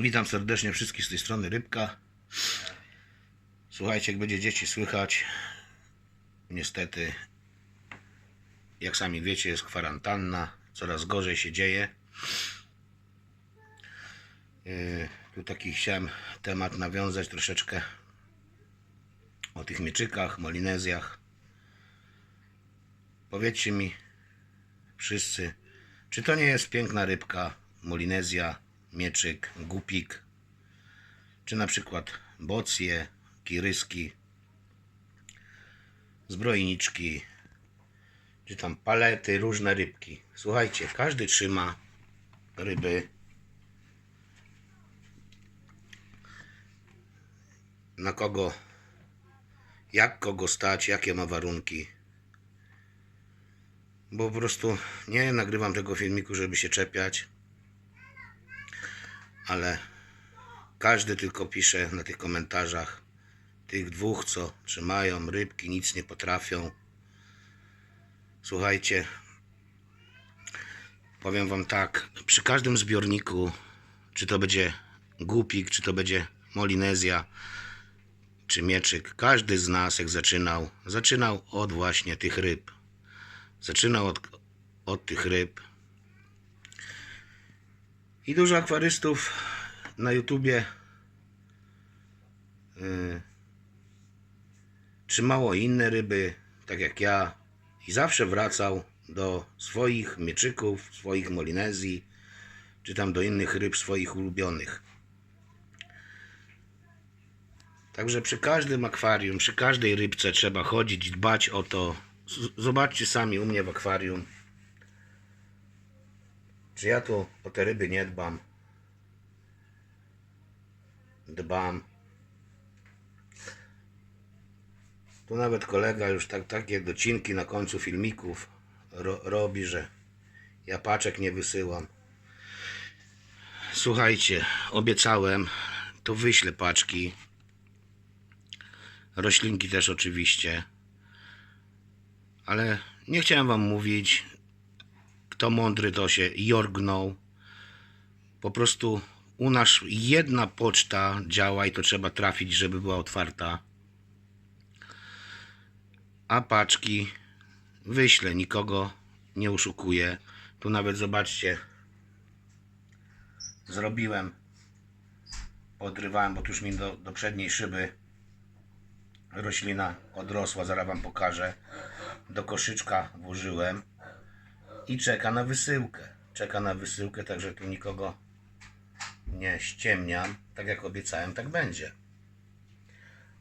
Witam serdecznie wszystkich z tej strony Rybka. Słuchajcie, jak będzie dzieci słychać, niestety, jak sami wiecie, jest kwarantanna, coraz gorzej się dzieje. Yy, Tu taki chciałem temat nawiązać troszeczkę o tych mieczykach, molinezjach. Powiedzcie mi wszyscy, czy to nie jest piękna rybka, molinezja, mieczyk, gupik, czy na przykład bocje, kiryski, zbrojniczki, czy tam palety, różne rybki. Słuchajcie, każdy trzyma ryby na kogo, jak kogo stać, jakie ma warunki. Bo po prostu nie nagrywam tego filmiku, żeby się czepiać, ale każdy tylko pisze na tych komentarzach tych dwóch, co trzymają rybki, nic nie potrafią. Słuchajcie, powiem wam tak, przy każdym zbiorniku, czy to będzie głupik, czy to będzie molinezja, czy mieczyk, każdy z nas jak zaczynał, zaczynał od właśnie tych ryb. Zaczynał od, od tych ryb. I dużo akwarystów na YouTubie yy, trzymało inne ryby, tak jak ja, i zawsze wracał do swoich mieczyków, swoich molinezji, czy tam do innych ryb swoich ulubionych. Także przy każdym akwarium, przy każdej rybce trzeba chodzić, dbać o to. Zobaczcie sami u mnie w akwarium. Czy ja tu o te ryby nie dbam? Dbam. Tu nawet kolega już tak, takie docinki na końcu filmików ro, robi, że ja paczek nie wysyłam. Słuchajcie, obiecałem, to wyślę paczki. Roślinki też oczywiście. Ale nie chciałem wam mówić. Kto mądry, to się jorgnął. Po prostu u nas jedna poczta działa i to trzeba trafić, żeby była otwarta. A paczki wyślę, nikogo nie oszukuję. Tu nawet zobaczcie, zrobiłem, podrywałem, bo tu już mi do, do przedniej szyby roślina odrosła, zaraz wam pokażę. Do koszyczka włożyłem i czeka na wysyłkę. Czeka na wysyłkę, także tu nikogo nie ściemniam. Tak jak obiecałem, tak będzie.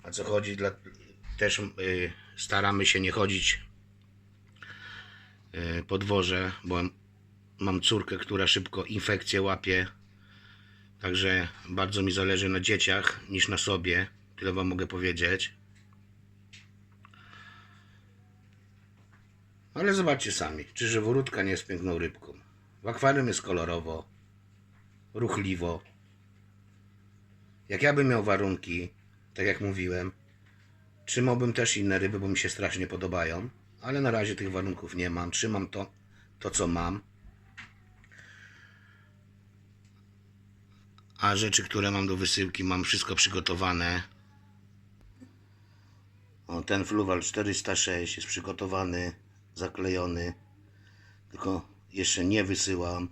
A co chodzi, dla, też y, staramy się nie chodzić y, po dworze, bo mam córkę, która szybko infekcję łapie. Także bardzo mi zależy na dzieciach niż na sobie. Tyle wam mogę powiedzieć. Ale zobaczcie sami, czy żyworódka nie jest piękną rybką. W akwarium jest kolorowo, ruchliwo. Jak ja bym miał warunki, tak jak mówiłem, trzymałbym też inne ryby, bo mi się strasznie podobają, ale na razie tych warunków nie mam. Trzymam to, to co mam. A rzeczy, które mam do wysyłki, mam wszystko przygotowane. O, ten Fluval 406 jest przygotowany, zaklejony. Tylko jeszcze nie wysyłam.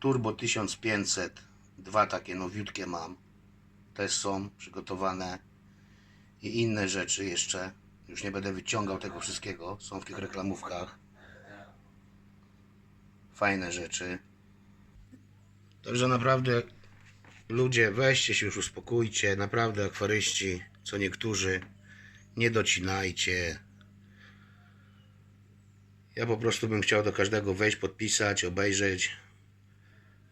Turbo 1500. Dwa takie nowiutkie mam. Też są przygotowane. I inne rzeczy jeszcze. Już nie będę wyciągał tego wszystkiego. Są w tych reklamówkach. Fajne rzeczy. Także naprawdę ludzie, weźcie się już uspokójcie. Naprawdę akwaryści, co niektórzy, nie docinajcie. Ja po prostu bym chciał do każdego wejść, podpisać, obejrzeć,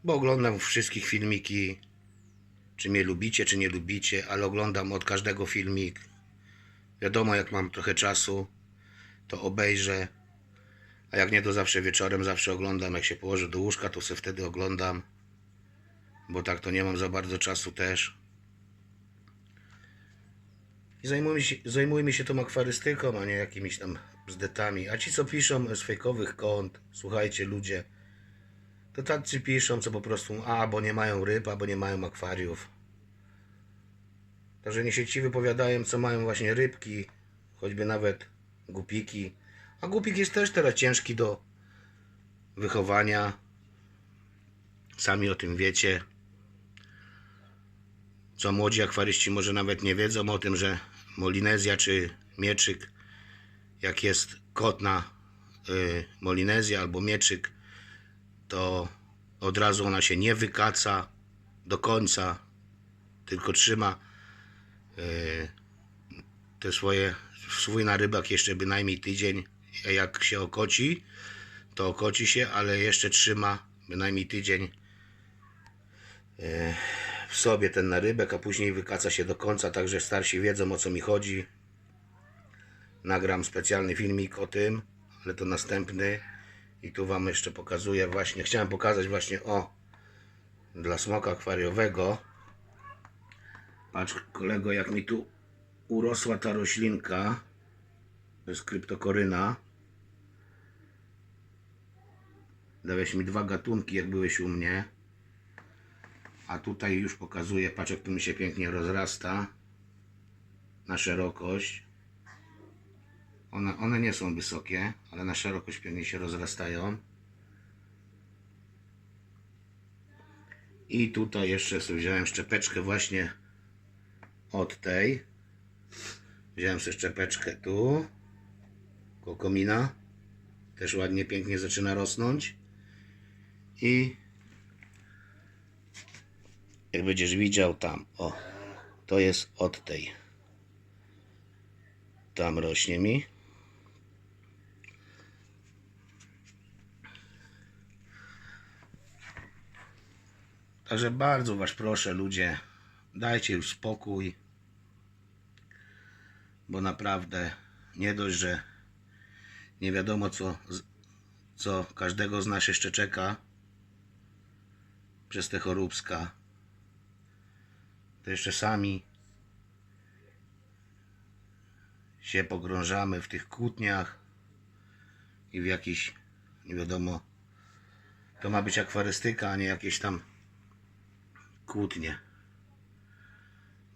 bo oglądam wszystkich filmiki, czy mnie lubicie, czy nie lubicie, ale oglądam od każdego filmik. Wiadomo, jak mam trochę czasu, to obejrzę, a jak nie, to zawsze wieczorem, zawsze oglądam, jak się położę do łóżka, to sobie wtedy oglądam, bo tak to nie mam za bardzo czasu też. I zajmujmy się, zajmujmy się tą akwarystyką, a nie jakimiś tam bzdetami. A ci, co piszą z fejkowych kont, słuchajcie ludzie, To tacy piszą, co po prostu a, bo nie mają ryb, albo nie mają akwariów. Także nie sieci wypowiadają, co mają właśnie rybki, choćby nawet głupiki. A głupik jest też teraz ciężki do wychowania. Sami o tym wiecie. Co młodzi akwaryści może nawet nie wiedzą o tym, że Molinezja czy mieczyk, jak jest kotna y, Molinezja albo mieczyk, to od razu ona się nie wykaca do końca, tylko trzyma y, te swoje, swój narybak jeszcze bynajmniej tydzień. Jak się okoci, to okoci się, ale jeszcze trzyma bynajmniej tydzień y, w sobie ten narybek, a później wykaca się do końca, także starsi wiedzą o co mi chodzi. Nagram specjalny filmik o tym, ale to następny. I tu Wam jeszcze pokazuję właśnie, chciałem pokazać właśnie o dla smoka akwariowego. Patrz kolego jak mi tu urosła ta roślinka. To jest kryptokoryna. Dałeś mi dwa gatunki jak byłeś u mnie. A tutaj już pokazuję, patrz jak tu mi się pięknie rozrasta na szerokość. One, one nie są wysokie, ale na szerokość pięknie się rozrastają. I tutaj jeszcze sobie wziąłem szczepeczkę właśnie od tej. Wziąłem sobie szczepeczkę tu. Koło komina. Też ładnie, pięknie zaczyna rosnąć. I jak będziesz widział tam, o, to jest od tej. Tam rośnie mi. Także bardzo Was proszę, ludzie, dajcie już spokój, bo naprawdę nie dość, że nie wiadomo co, co każdego z nas jeszcze czeka przez te choróbska, to jeszcze sami się pogrążamy w tych kłótniach i w jakiś, nie wiadomo, to ma być akwarystyka, a nie jakieś tam kłótnie.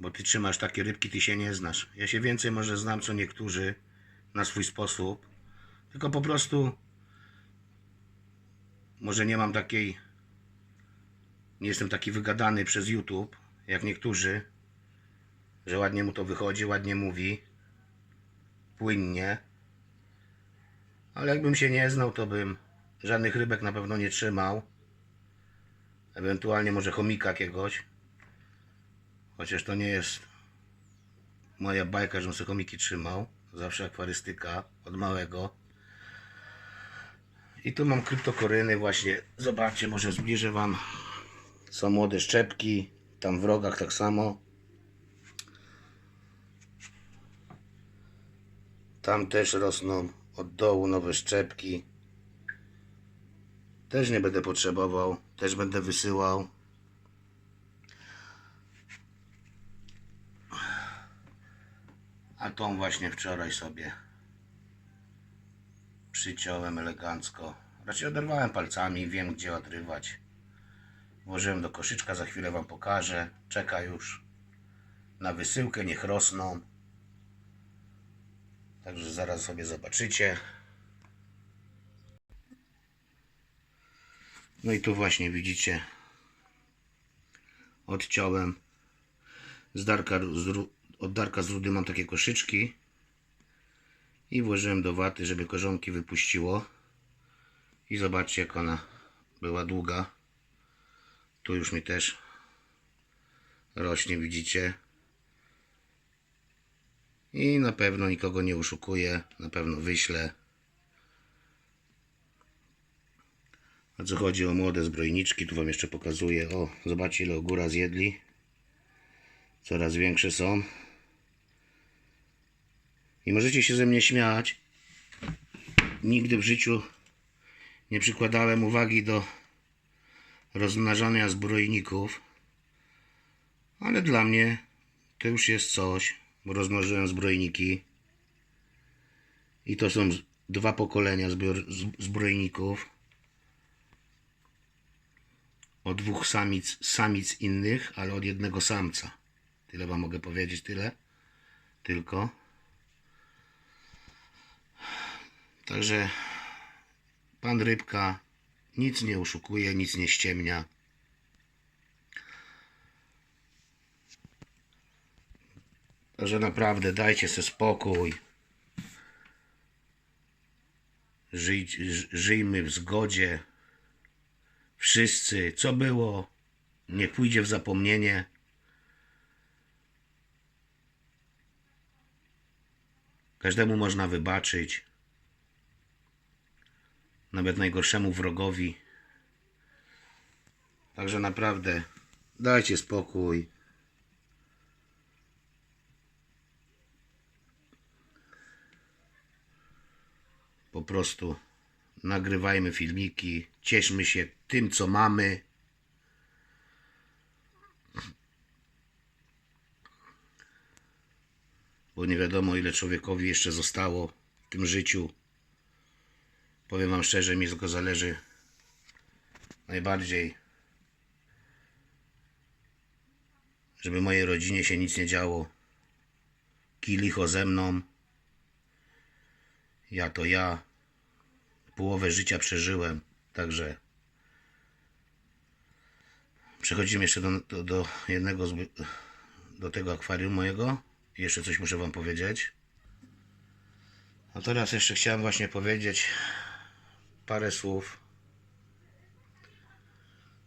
Bo ty trzymasz takie rybki, ty się nie znasz. Ja się więcej może znam co niektórzy na swój sposób, tylko po prostu może nie mam takiej, nie jestem taki wygadany przez YouTube, jak niektórzy, że ładnie mu to wychodzi, ładnie mówi, płynnie. Ale jakbym się nie znał, to bym żadnych rybek na pewno nie trzymał. Ewentualnie może chomika jakiegoś. Chociaż to nie jest moja bajka, żebym sobie chomiki trzymał. Zawsze akwarystyka od małego. I tu mam kryptokoryny właśnie. Zobaczcie, może zbliżę wam. Są młode szczepki. Tam w rogach tak samo. Tam też rosną od dołu nowe szczepki. Też nie będę potrzebował. Też będę wysyłał. A tą właśnie wczoraj sobie przyciąłem elegancko. Raczej oderwałem palcami, wiem gdzie odrywać. Włożyłem do koszyczka, za chwilę Wam pokażę. Czeka już na wysyłkę, niech rosną. Także zaraz sobie zobaczycie. No i tu właśnie widzicie odciąłem. Z darka, z, od darka z rudy mam takie koszyczki. I włożyłem do waty, żeby korzonki wypuściło. I zobaczcie jak ona była długa. Tu już mi też rośnie widzicie. I na pewno nikogo nie oszukuję na pewno wyślę A co chodzi o młode zbrojniczki, tu Wam jeszcze pokazuję. O, zobaczcie ile góra zjedli. Coraz większe są. I możecie się ze mnie śmiać. Nigdy w życiu nie przykładałem uwagi do rozmnażania zbrojników. Ale dla mnie to już jest coś, bo rozmnożyłem zbrojniki. I to są dwa pokolenia zbrojników. Od dwóch samic, samic innych, ale od jednego samca. Tyle wam mogę powiedzieć, tyle. Tylko. Także pan Rybka nic nie oszukuje, nic nie ściemnia. Także naprawdę dajcie sobie spokój. Żyj, żyjmy w zgodzie. Wszyscy, co było, niech pójdzie w zapomnienie. Każdemu można wybaczyć. Nawet najgorszemu wrogowi. Także naprawdę dajcie spokój. Po prostu nagrywajmy filmiki, cieszmy się tym, co mamy. Bo nie wiadomo, ile człowiekowi jeszcze zostało w tym życiu. Powiem Wam szczerze, mi tylko zależy najbardziej, żeby mojej rodzinie się nic nie działo. Kilicho ze mną. Ja to ja. Połowę życia przeżyłem, także przechodzimy jeszcze do, do, do jednego, z, do tego akwarium mojego. Jeszcze coś muszę Wam powiedzieć. A teraz jeszcze chciałem właśnie powiedzieć parę słów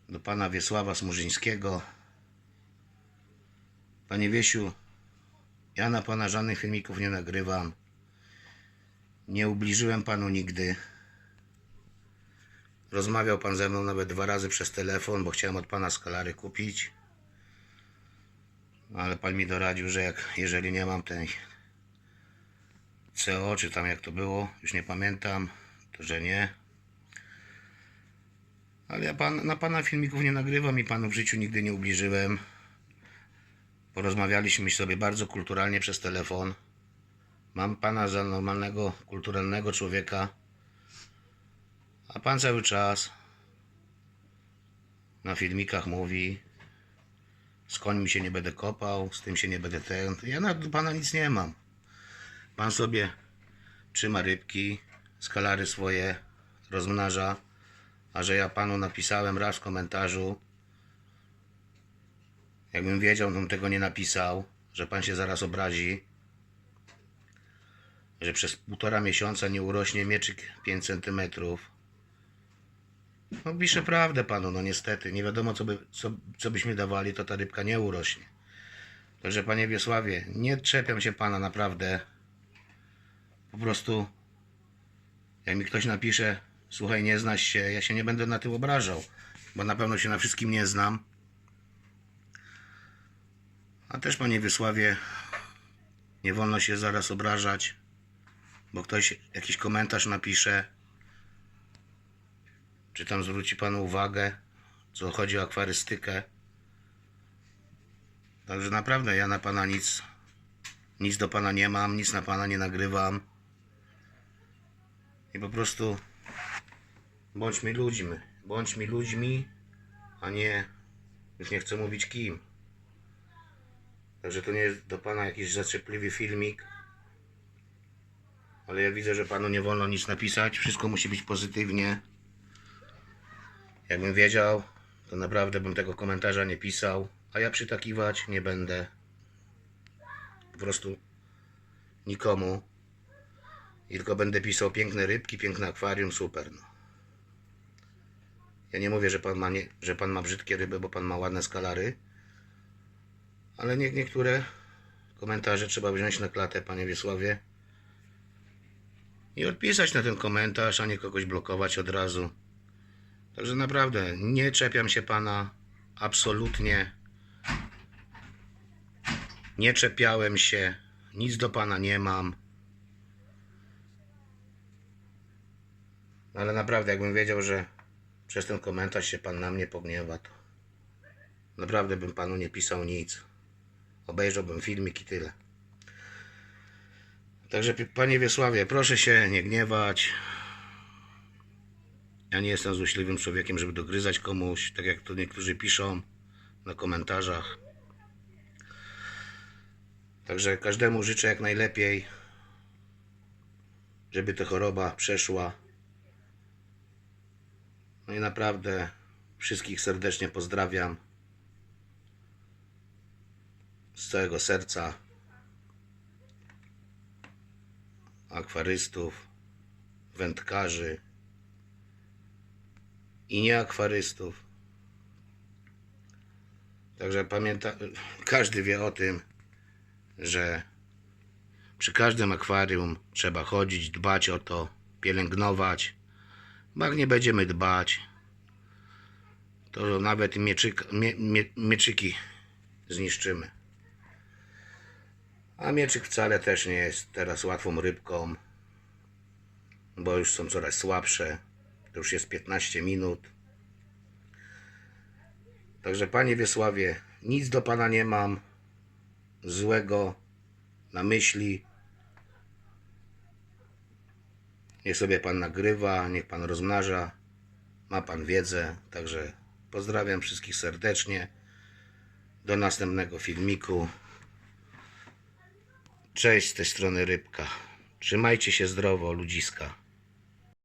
do pana Wiesława Smurzyńskiego. Panie Wiesiu, ja na pana żadnych filmików nie nagrywam. Nie ubliżyłem panu nigdy. Rozmawiał pan ze mną nawet dwa razy przez telefon, bo chciałem od pana skalary kupić. Ale pan mi doradził, że jak, jeżeli nie mam tej CO, czy tam jak to było, już nie pamiętam, to że nie. Ale ja pan, na pana filmików nie nagrywam i panu w życiu nigdy nie ubliżyłem. Porozmawialiśmy sobie bardzo kulturalnie przez telefon. Mam pana za normalnego, kulturalnego człowieka. A pan cały czas na filmikach mówi z końmi się nie będę kopał, z tym się nie będę ten. Ja na pana nic nie mam. Pan sobie trzyma rybki, skalary swoje rozmnaża, a że ja panu napisałem raz w komentarzu, jakbym wiedział, bym tego nie napisał, że pan się zaraz obrazi, że przez półtora miesiąca nie urośnie mieczyk 5 cm. No piszę prawdę panu, no niestety. Nie wiadomo co, by, co, co byśmy dawali, to ta rybka nie urośnie. Także panie Wiesławie, nie czepiam się pana naprawdę. Po prostu jak mi ktoś napisze, słuchaj, nie znasz się, ja się nie będę na tym obrażał, bo na pewno się na wszystkim nie znam. A też panie Wiesławie, nie wolno się zaraz obrażać, bo ktoś jakiś komentarz napisze, czy tam zwróci panu uwagę, co chodzi o akwarystykę. Także naprawdę ja na pana nic, nic do pana nie mam, nic na pana nie nagrywam. I po prostu bądźmy ludźmi, bądźmy ludźmi, a nie, już nie chcę mówić kim. Także to nie jest do pana jakiś zaczepliwy filmik. Ale ja widzę, że panu nie wolno nic napisać, wszystko musi być pozytywnie. Jakbym wiedział, to naprawdę bym tego komentarza nie pisał, a ja przytakiwać nie będę. Po prostu nikomu. I tylko będę pisał piękne rybki, piękne akwarium, super. No. Ja nie mówię, że pan, ma nie, że pan ma brzydkie ryby, bo pan ma ładne skalary. Ale nie, niektóre komentarze trzeba wziąć na klatę, panie Wiesławie. I odpisać na ten komentarz, a nie kogoś blokować od razu. Także naprawdę nie czepiam się pana. Absolutnie. Nie czepiałem się. Nic do pana nie mam. Ale naprawdę, jakbym wiedział, że przez ten komentarz się pan na mnie pogniewa, to naprawdę bym panu nie pisał nic. Obejrzałbym filmik i tyle. Także, panie Wiesławie, proszę się nie gniewać. Ja nie jestem złośliwym człowiekiem, żeby dogryzać komuś, tak jak to niektórzy piszą na komentarzach. Także każdemu życzę jak najlepiej, żeby ta choroba przeszła. No i naprawdę wszystkich serdecznie pozdrawiam z całego serca. Akwarystów, wędkarzy i nieakwarystów. Także pamięta, każdy wie o tym, że przy każdym akwarium trzeba chodzić, dbać o to, pielęgnować. Bo jak nie będziemy dbać, to nawet mieczyk, mie, mie, mieczyki zniszczymy. A mieczyk wcale też nie jest teraz łatwą rybką, bo już są coraz słabsze. To już jest 15 minut. Także panie Wiesławie, nic do pana nie mam złego na myśli. Niech sobie pan nagrywa, niech pan rozmnaża. Ma pan wiedzę, także pozdrawiam wszystkich serdecznie. Do następnego filmiku. Cześć z tej strony Rybka. Trzymajcie się zdrowo, ludziska.